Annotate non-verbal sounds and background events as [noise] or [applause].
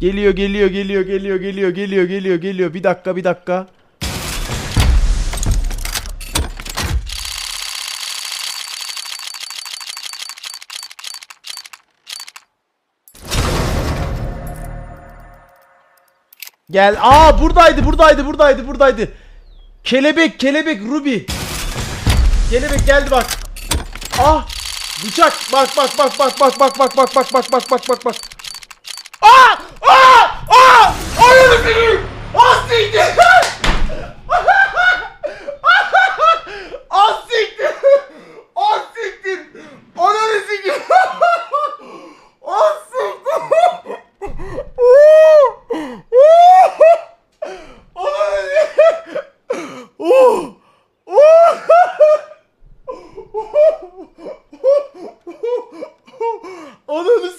Geliyor geliyor geliyor geliyor geliyor geliyor geliyor geliyor. Bir dakika bir dakika. Gel. Aa buradaydı buradaydı buradaydı buradaydı. Kelebek kelebek Ruby. Kelebek geldi bak. Ah bıçak bak bak bak bak bak bak bak bak bak bak bak bak bak bak. Oh! Oh! [laughs] Ananı